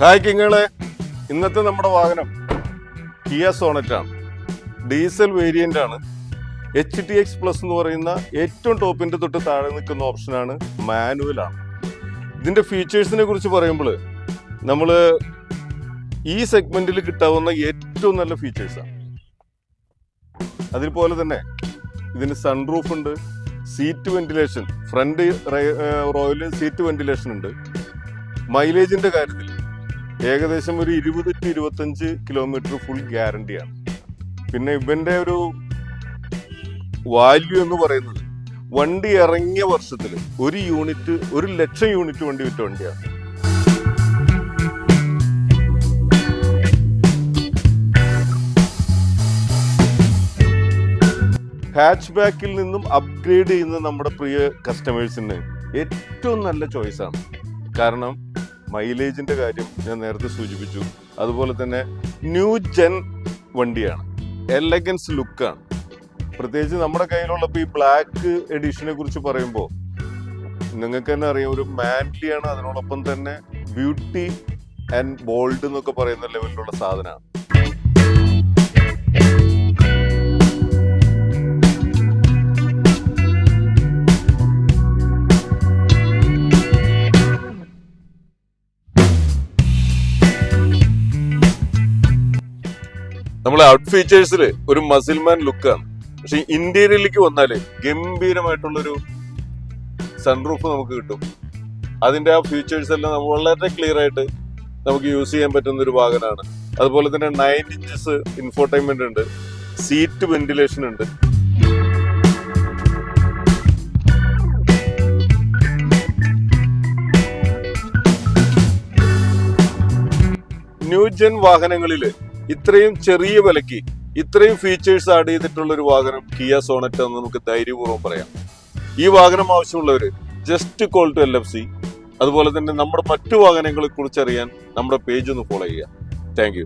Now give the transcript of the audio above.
Hi കിങ്ങളെ ഇന്നത്തെ നമ്മുടെ വാഹനം കിയ ആണ്. ഡീസൽ വേരിയന്റ് ആണ്. എച്ച് ടി എക്സ് പ്ലസ് എന്ന് പറയുന്ന ഏറ്റവും ടോപ്പിന്റെ തൊട്ട് താഴെ നിൽക്കുന്ന ഓപ്ഷനാണ് മാനുവൽ ആണ്. ഇതിന്റെ ഫീച്ചേഴ്സിനെ കുറിച്ച് പറയുമ്പോൾ നമ്മൾ ഈ സെഗ്മെന്റിൽ കിട്ടാവുന്ന ഏറ്റവും നല്ല ഫീച്ചേഴ്സാണ് അതുപോലെ തന്നെ ഇതിന് സൺറൂഫ് ഉണ്ട് സീറ്റ് വെന്റിലേഷൻ ഫ്രണ്ട് റോയിൽ സീറ്റ് വെന്റിലേഷൻ ഉണ്ട്. മൈലേജിന്റെ കാര്യത്തിൽ ഏകദേശം ഒരു ഇരുപത് ടു ഇരുപത്തഞ്ച് കിലോമീറ്റർ ഫുൾ ഗ്യാരണ്ടിയാണ് പിന്നെ ഇവന്റെ ഒരു വാല്യൂ എന്ന് പറയുന്നത് വണ്ടി ഇറങ്ങിയ വർഷത്തിൽ ഒരു യൂണിറ്റ് ഒരു ലക്ഷം യൂണിറ്റ് വണ്ടി വിറ്റ വണ്ടിയാണ്. ഹാച്ച് ബാക്കിൽ നിന്നും അപ്ഗ്രേഡ് ചെയ്യുന്ന നമ്മുടെ പ്രിയ കസ്റ്റമേഴ്സിന് ഏറ്റവും നല്ല ചോയ്സാണ് കാരണം മൈലേജിന്റെ കാര്യം ഞാൻ നേരത്തെ സൂചിപ്പിച്ചു. അതുപോലെ തന്നെ ന്യൂ ജെൻ വണ്ടിയാണ്. എലഗൻസ് ലുക്കാണ് പ്രത്യേകിച്ച് നമ്മുടെ കയ്യിലുള്ളപ്പോൾ ഈ ബ്ലാക്ക് എഡിഷനെ കുറിച്ച് പറയുമ്പോൾ നിങ്ങൾക്ക് തന്നെ അറിയാം ഒരു മാൻലിയാണ് അതിനോടൊപ്പം തന്നെ ബ്യൂട്ടി ആൻഡ് ബോൾഡ് എന്നൊക്കെ പറയുന്ന ലെവലിലുള്ള സാധനമാണ്. നമ്മളെ ഔട്ട് ഫീച്ചേഴ്സിൽ ഒരു മസിൽമാൻ ലുക്കാണ് പക്ഷെ ഇന്റീരിയറിലേക്ക് വന്നാൽ ഗംഭീരമായിട്ടുള്ളൊരു സൺറൂഫ് നമുക്ക് കിട്ടും. അതിന്റെ ആ ഫീച്ചേഴ്സ് എല്ലാം നമുക്ക് വളരെ ക്ലിയർ ആയിട്ട് നമുക്ക് യൂസ് ചെയ്യാൻ പറ്റുന്ന ഒരു വാഹനമാണ് അതുപോലെ തന്നെ നയൻ ഇഞ്ചസ് ഇൻഫോർടൈൻമെന്റ് ഉണ്ട്. സീറ്റ് വെന്റിലേഷൻ ഉണ്ട്. ന്യൂജൻ വാഹനങ്ങളിൽ ഇത്രയും ചെറിയ വിലയ്ക്ക് ഇത്രയും ഫീച്ചേഴ്സ് ആഡ് ചെയ്തിട്ടുള്ള ഒരു വാഹനം കിയ സോണറ്റ് എന്ന് നമുക്ക് ധൈര്യപൂർവം പറയാം. ഈ വാഹനം ആവശ്യമുള്ളവർ just call to L F C അതുപോലെ തന്നെ നമ്മുടെ മറ്റു വാഹനങ്ങളെ കുറിച്ച് അറിയാൻ നമ്മുടെ പേജ് ഒന്ന് ഫോളോ ചെയ്യുക. താങ്ക്